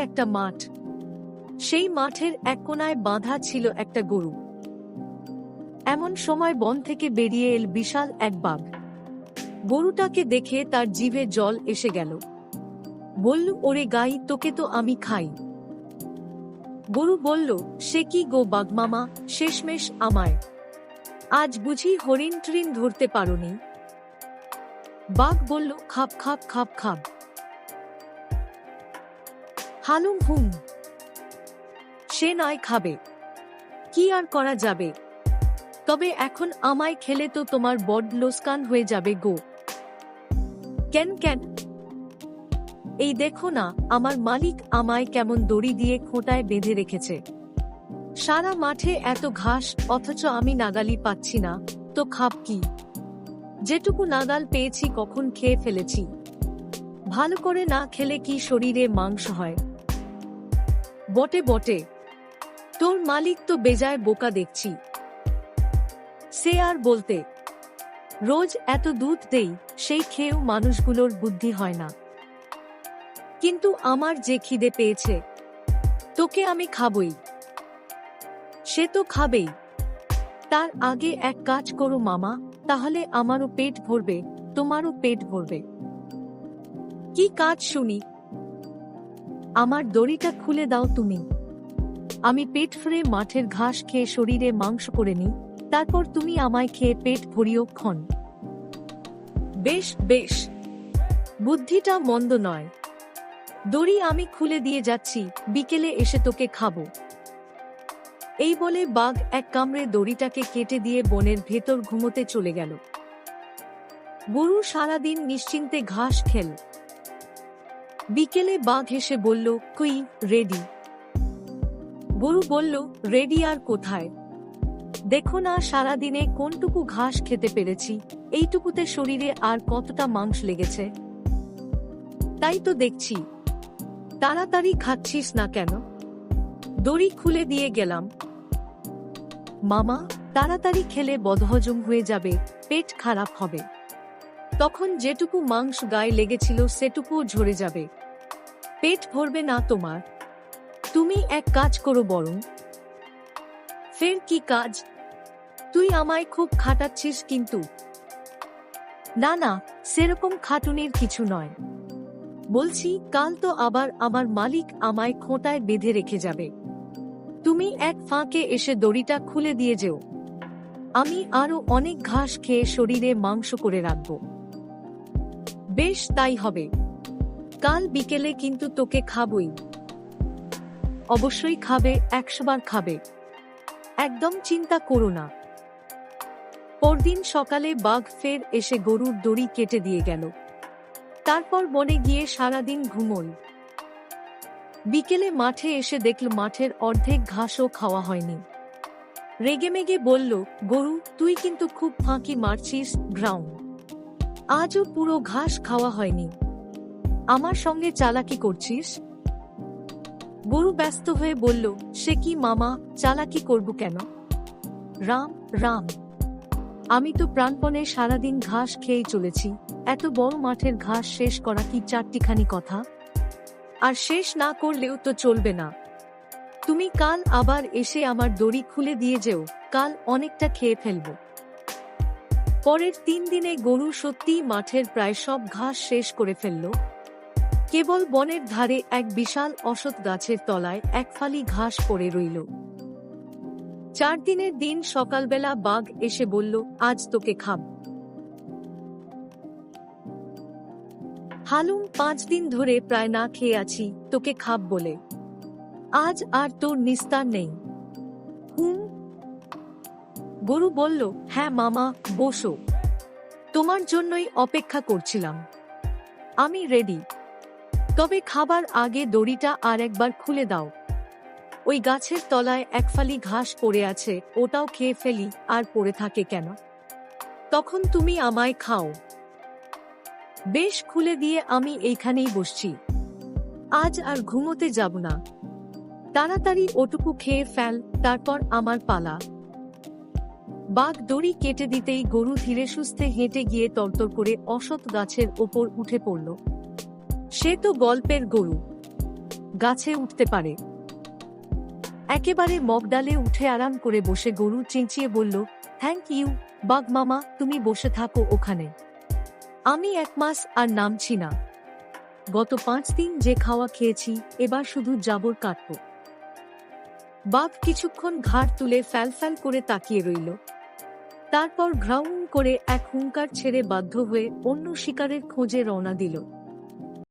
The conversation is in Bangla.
একটা মাঠ। সেই মাঠের এক কোনায় বাঁধা ছিল একটা গরু। এমন সময় বন থেকে বেরিয়ে এল বিশাল এক বাঘ। গরুটাকে দেখে তার জিভে জল এসে গেল। বলল, ওরে গাই, তোকে তো আমি খাই। গরু বলল, সে কি গো বাঘমামা শেষমেশ আমায়। আজ বুঝি হরিণ ট্রিন ধরতে পারোনি বাঘ বলল, খাপ খাপ খাপ খাপ। হালুম হুম। সে নয় খাবে। কি আর করা যাবে? তবে এখন আমায় খেলে তো তোমার বড লোসকান হয়ে যাবে গো। কেন কেন? এই দেখো না, আমার মালিক আমায় কেমন দড়ি দিয়ে খোঁটায় বেঁধে রেখেছে। সারা মাঠে এত ঘাস, অথচ আমি নাগালি পাচ্ছি না, তো খাপ কি? যেটুকু নাগাল পেয়েছি কখন খেয়ে ফেলেছি। ভালো করে না খেলে কি শরীরে মাংস হয়? বটে বটে। তোর মালিক তো বেজায় বোকা দেখছি। সে আর বলতে, রোজ এত দুধ দেই, সেই খেয়েও মানুষগুলোর বুদ্ধি হয় না। কিন্তু আমার যে খিদে পেয়েছে, তোকে আমি খাবই। সে তো খাবেই। তার আগে এক কাজ করো মামা, তাহলে আমারও পেট ভরবে, তোমারও পেট ভরবে। কি কাজ শুনি আমার দড়িটা খুলে দাও তুমি। আমি পেট ফ্রে মাঠের ঘাস খেয়ে শরীরে মাংস করে নিই, তারপর তুমি আমায় খেয়ে পেট ভরিও ক্ষণ। বেশ বেশ। বুদ্ধিটা মন্দ নয়। দড়ি আমি খুলে দিয়ে যাচ্ছি, বিকেলে এসে তোকে খাব। এই বলে বাঘ এক কামড়ে দড়িটাকে কেটে দিয়ে বনের ভেতর ঘুমোতে চলে গেল। গরু সারাদিন নিশ্চিন্তে ঘাস খেল। বিকেলে বাঘ হেসে বলল কুই রেডি। গরু বলল, রেডি আর কোথায়? দেখো না, সারাদিনে কোনটুকু ঘাস খেতে পেরেছি, এইটুকুতে শরীরে আর কতটা মাংস লেগেছে? তাই তো দেখছি। তাড়াতাড়ি খাচ্ছিস না কেন? দড়ি খুলে দিয়ে গেলাম। মামা, তাড়াতাড়ি খেলে বদহজম হয়ে যাবে, পেট খারাপ হবে। তখন যেটুকু মাংস গায়ে লেগেছিল সেটুকুও ঝরে যাবে। পেট ভরবে না তোমার। তুমি এক কাজ করো বরং। ফের কি কাজ? তুই আমায় খুব খাটাচ্ছিস কিন্তু। না না, সেরকম খাটুনির কিছু নয়। বলছি, কাল তো আবার আমার মালিক আমায় খোঁটায় বেঁধে রেখে যাবে। তুমি এক ফাঁকে এসে দড়িটা খুলে দিয়ে যেও। আমি আরও অনেক ঘাস খেয়ে শরীরে মাংস করে রাখব। বেশ, তাই হবে। কাল বিকেলে কিন্তু তোকে খাবই। অবশ্যই খাবে, একশোবার খাবে। একদম চিন্তা করো না। পরদিন সকালে বাঘ ফের এসে গরুর দড়ি কেটে দিয়ে গেল। তারপর বনে গিয়ে সারাদিন ঘুমোল। বিকেলে মাঠে এসে দেখল মাঠের অর্ধেক ঘাসও খাওয়া হয়নি। রেগেমেগে বলল, গরু, তুই কিন্তু খুব ফাঁকি মারছিস, গ্রাউন্ড। আজও পুরো ঘাস খাওয়া হয়নি। আমার সঙ্গে চালাকি করছিস? গরু ব্যস্ত হয়ে বলল, সে কি মামা, চালাকি করব কেন? রাম রাম। আমি তো প্রাণপণে সারাদিন ঘাস খেয়েই চলেছি। এত বড় মাঠের ঘাস শেষ করা কি চারটিখানি কথা? আর শেষ না করলেও তো চলবে না। তুমি কাল আবার এসে আমার দড়ি খুলে দিয়ে যেও। কাল অনেকটা খেয়ে ফেলব। পরের তিন দিনে গরু সত্যিই মাঠের প্রায় সব ঘাস শেষ করে ফেলল। কেবল বনের ধারে এক বিশাল অসৎ গাছের তলায় এক ফালি ঘাস পড়ে রইল। চার দিনের দিন সকালবেলা বাঘ এসে বলল, আজ তোকে খাব। হালুম পাঁচ দিন ধরে প্রায় না খেয়ে আছি, তোকে খাব বলে। আজ আর তোর নিস্তার নেই। হুম গরু বলল হ্যাঁ মামা, বসো। তোমার জন্যই অপেক্ষা করছিলাম। আমি রেডি তবে খাবার আগে দড়িটা আর একবার খুলে দাও। ওই গাছের তলায় এক ফালি ঘাস পড়ে আছে, ওটাও খেয়ে ফেলি, আর পড়ে থাকে কেন? তখন তুমি আমায় খাও। বেশ, খুলে দিয়ে আমি এইখানেই বসছি। আজ আর ঘুমোতে যাব না। তাড়াতাড়ি ওটুকু খেয়ে ফেল, তারপর আমার পালা। বাঘ দড়ি কেটে দিতেই গরু ধীরে সুস্থে হেঁটে গিয়ে তরতর করে অসৎ গাছের ওপর উঠে পড়ল। সে তো গল্পের গরু। গাছে উঠতে পারে। একেবারে মগডালে উঠে আরাম করে বসে গরু চেঁচিয়ে বলল থ্যাংক ইউ বাঘ মামা, তুমি বসে থাকো ওখানে। আমি এক মাস আর নামছি না। গত পাঁচ দিন যে খাওয়া খেয়েছি, এবার শুধু জাবর কাটব। বাঘ কিছুক্ষণ ঘাড় তুলে ফ্যাল ফ্যাল করে তাকিয়ে রইল। তারপর ঘ্রাউন করে এক হুঙ্কার ছেড়ে বাধ্য হয়ে অন্য শিকারের খোঁজে রওনা দিল।